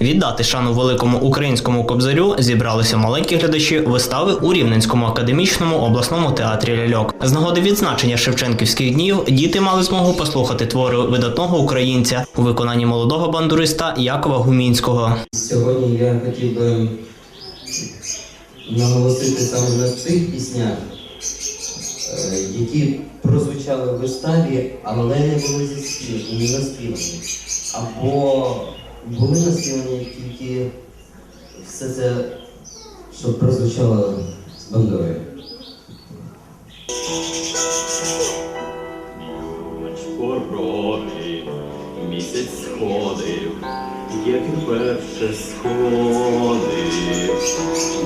Віддати шану великому українському кобзарю зібралися маленькі глядачі вистави у Рівненському академічному обласному театрі ляльок. З нагоди відзначення Шевченківських днів діти мали змогу послухати твори видатного українця у виконанні молодого бандуриста Якова Гумінського. Сьогодні я хотів би наголосити саме на тих піснях, е, які прозвучали в виставі, але не були заспів- не наспівані. Або були наспівані тільки все це, що прозвучало з бандою. Місяць сходив, як і вперше сходив,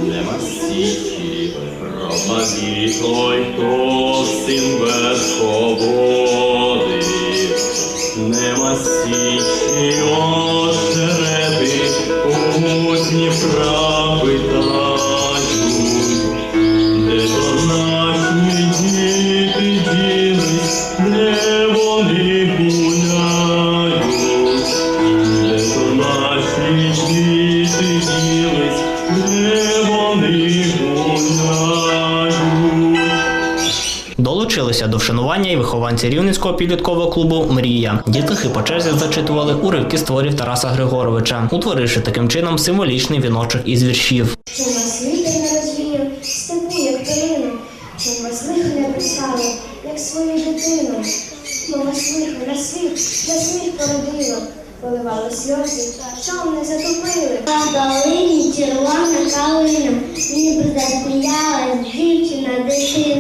нема січі, пропаді той, хто всім верховодив, нема січі у питають, де до нас наші діти ділись, Долучилися до вшанування і вихованці рівненського підліткового клубу Мрія. Дітлахи по черзі зачитували уривки з творів Тараса Григоровича, утворивши таким чином символічний віночок із віршів. Чим вас лихо не писало, як свою дитину, бо вас на світ, на сміх породило, поливали сльози, чом не затопили. На долині червона калина, ніби засміялась дівчина, дитина,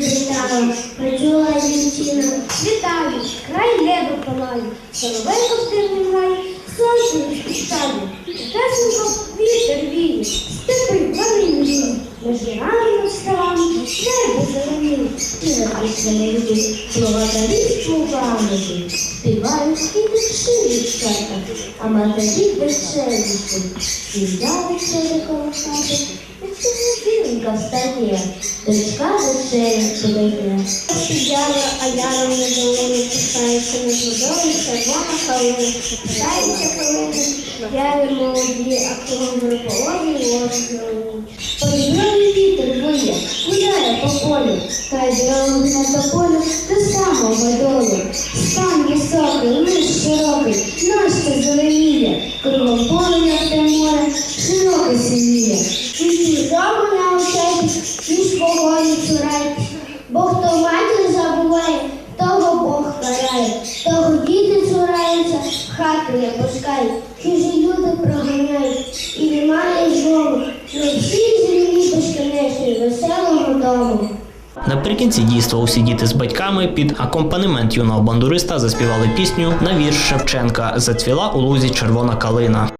защебетала, почула дівчина. Вітаю, край небо палає, соловейко в тихому грає, сонце спіщає, тесенько вітер віє, степи вони мрії, ми жирами вставами, небо зеленіє, і на не. люди, слугами, співають і душі дівчата, а матері безчелісті, сідали через коло хати, і біленька встає, дочка вечеря подає. Сидяла, а на долоні писається над водою, червона калина, питається калина, яри молоді, а кругом верхової ложі Подібний виє, гуляє по полю, хай дорогу на тополю до самого долу. Стан високий, лиш широкий, ночка зеленіє, кругом поле те море, широке синіє. Наприкінці дійства усі діти з батьками під акомпанемент юного бандуриста заспівали пісню на вірш Шевченка Зацвіла у лузі червона калина.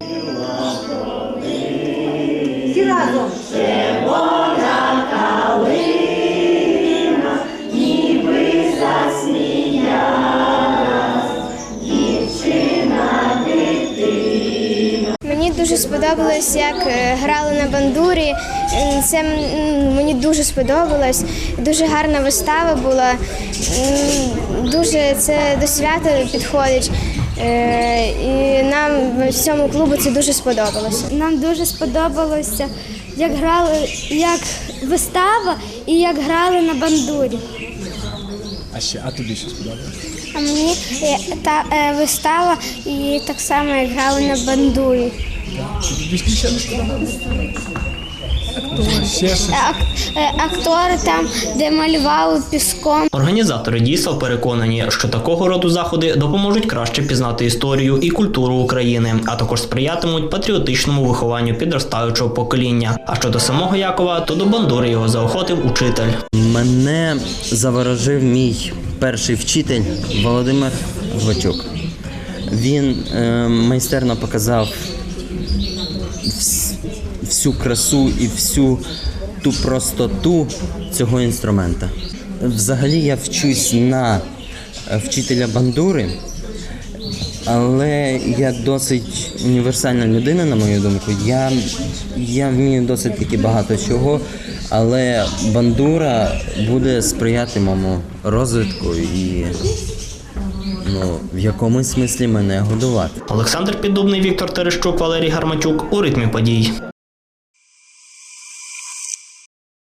Дуже сподобалось, як е, грали на бандурі. Це мені дуже сподобалось. Дуже гарна вистава була. Дуже це до свята підходить. Е, І нам всьому клубу це дуже сподобалося. Нам дуже сподобалося, як грали, як вистава і як грали на бандурі. А ще, а тобі що сподобалось? А мені е, та е, вистава і так само як грали на бандурі. Тобі ще не сподобалось? Актор, ще щось. Е, ак- е, Актори там, де малювали піском. Організатори дійства переконані, що такого роду заходи допоможуть краще пізнати історію і культуру України, а також сприятимуть патріотичному вихованню підростаючого покоління. А щодо самого Якова, то до бандури його заохотив учитель. Мене заворожив мій перший вчитель Володимир Гвачук. Він е, майстерно показав всю красу і всю ту простоту цього інструмента. Взагалі я вчусь на е, вчителя бандури, але я досить універсальна людина, на мою думку. Я, я вмію досить таки багато чого, але бандура буде сприяти моєму розвитку і ну, в якомусь смислі мене годувати. Олександр Піддубний, Віктор Терещук, Валерій Гарматюк у ритмі подій.